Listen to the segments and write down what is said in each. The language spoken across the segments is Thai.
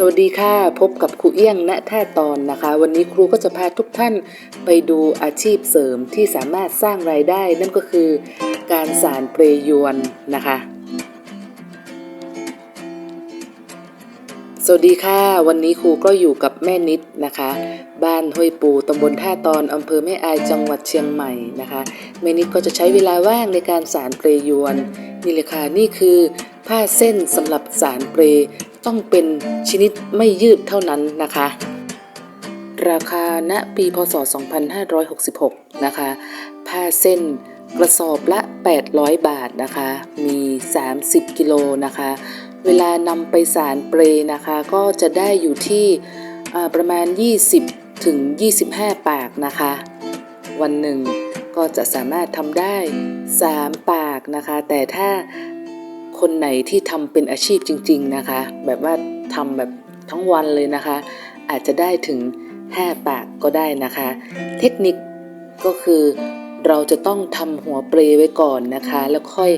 สวัสดีค่ะ พบกับครูเอี้ยงณท่าตอนนะคะ วันนี้ครูก็จะพาทุกท่านไปดูอาชีพเสริมที่สามารถสร้างรายได้ นั่นก็คือการสารเปรยวนนะคะ สวัสดีค่ะ วันนี้ครูก็อยู่กับแม่นิดนะคะ บ้านห้วยปูตำบลท่าตอนอำเภอแม่อายจังหวัดเชียงใหม่นะคะแม่นิดก็จะใช้เวลาว่างในการสารเปรยวนนี่เลยค่ะนี่คือผ้าเส้นสำหรับสารเปร ต้องเป็นชนิดไม่ยืดเท่านั้นนะคะ ราคาณปีพศ 2566 นะคะ ผ้าเส้นกระสอบละ 800 บาทนะคะ มี 30 กิโลนะคะ เวลานำไปสารเปรนะคะ ก็จะได้อยู่ที่ประมาณ 20 ถึง 25 ปากนะคะ วันหนึ่งก็จะสามารถทำได้ 3 ปากนะคะ แต่ถ้า คนไหนที่ทำเป็นอาชีพจริง ๆนะคะ แบบว่าทำแบบทั้งวันเลยนะคะ อาจจะได้ถึง 5 ปากก็ได้นะคะ เทคนิคก็คือเราจะต้องทำหัวเปรไว้ก่อนนะคะ แล้วค่อย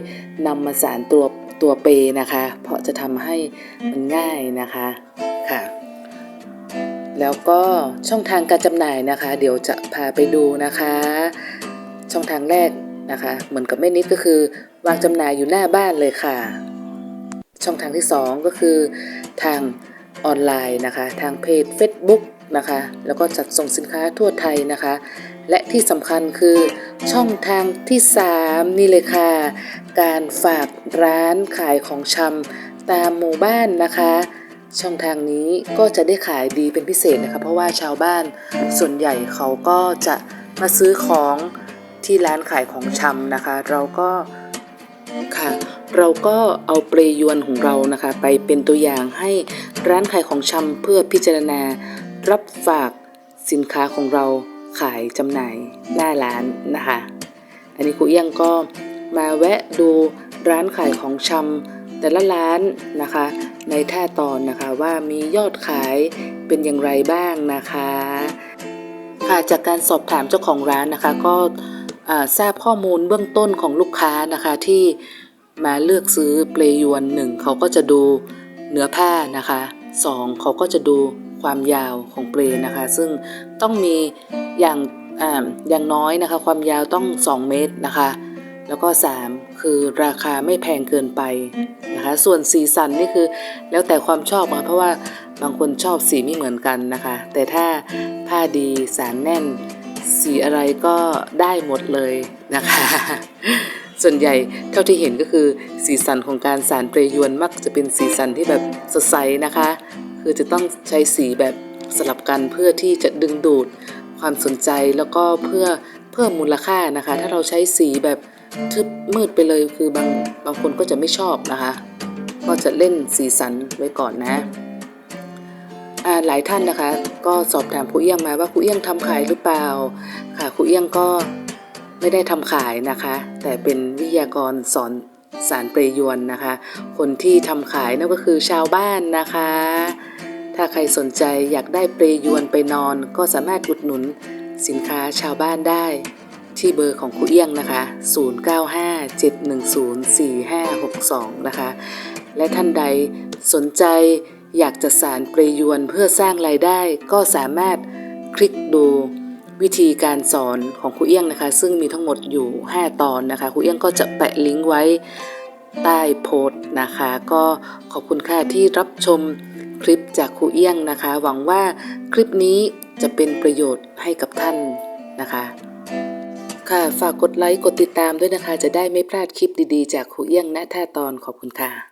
นำมาสารตัวตัวเปรนะคะ เพราะจะทำให้มันง่ายนะคะค่ะแล้วก็ช่องทางการจำหน่ายนะคะ เดี๋ยวจะพาไปดูนะคะ ช่องทางแรกนะคะ เหมือนกับแม่นิดก็คือ วางจำหน่ายอยู่หน้าบ้านเลยค่ะ ช่องทางที่ 2 ก็คือทางออนไลน์นะคะ ทางเพจ Facebook นะคะ แล้วก็จัดส่งสินค้าทั่วไทยนะคะ และที่สำคัญคือช่องทางที่ 3 นี่เลยค่ะ การฝากร้านขายของชำตามหมู่บ้านนะคะช่องทางนี้ก็จะได้ขายดีเป็นพิเศษนะคะ เพราะว่าชาวบ้านส่วนใหญ่เขาก็จะมาซื้อของที่ร้านขายของชำนะคะ เราก็ ค่ะ เราก็เอาเปรยวนของเรานะคะ ไปเป็นตัวอย่างให้ร้านขายของชำเพื่อพิจารณา รับฝากสินค้าของเราขายจำหน่ายหน้าร้านนะคะ อันนี้ครูเอี้ยงก็มาแวะดูร้านขายของชำแต่ละร้านนะคะ ในท่าตอนนะคะว่ามียอดขายเป็นอย่างไรบ้างนะคะค่ะจากการสอบถามเจ้าของร้านนะคะ ก็ทราบข้อมูลเบื้องต้นของลูกค้านะคะที่ มาเลือกซื้อเปลยวนหนึ่งเขาก็จะดูเนื้อผ้านะคะสองเขาก็จะดูความยาวของเปลนะคะ ซึ่งต้องมีอย่างอ่าอย่างน้อยนะคะ ความยาวต้อง 2 เมตรนะคะ แล้วก็ 3 คือราคาไม่แพงเกินไปนะคะ ส่วนสีสันนี่คือแล้วแต่ความชอบนะเพราะว่าบางคนชอบสีไม่เหมือนกันนะคะ แต่ถ้าผ้าดีสารแน่น สีอะไรก็ได้หมดเลยนะคะ ส่วนใหญ่เท่าที่เห็นก็คือสีสันของการสารเปรยวนมักจะเป็นสีสันที่แบบสดใสนะคะ คือจะต้องใช้สีแบบสลับกันเพื่อที่จะดึงดูดความสนใจแล้วก็เพื่อเพิ่มมูลค่านะคะ ถ้าเราใช้สีแบบทึบมืดไปเลยคือบางบางคนก็จะไม่ชอบนะคะ ก็จะเล่นสีสันไว้ก่อนนะอ่าหลายท่านนะคะ ก็สอบถามครูเอี้ยงมาว่าครูเอี้ยงทำขายหรือเปล่า ค่ะครูเอี้ยงก็ ไม่ได้ทำขายนะคะ แต่เป็นวิทยากรสอนสารเปรยวนนะคะ คนที่ทำขายนั่นก็คือชาวบ้านนะคะ ถ้าใครสนใจอยากได้เปรยวนไปนอน ก็สามารถอุดหนุนสินค้าชาวบ้านได้ที่เบอร์ของครูเอี้ยงนะคะ 0957104562 นะคะ และท่านใดสนใจอยากจะสารประยวนเพื่อสร้างรายได้ก็สามารถคลิกดู วิธีการสอนของครูเอี้ยงนะคะ ซึ่งมีทั้งหมดอยู่ 5 ตอนนะคะครูเอี้ยงก็จะแปะลิงก์ไว้ใต้โพสต์นะคะ ก็ขอบคุณค่ะที่รับชมคลิปจากครูเอี้ยงนะคะ หวังว่าคลิปนี้จะเป็นประโยชน์ให้กับท่านนะคะ ค่ะฝากกดไลค์กดติดตามด้วยนะคะ จะได้ไม่พลาดคลิปดีๆ จากครูเอี้ยงณท่าตอนขอบคุณค่ะ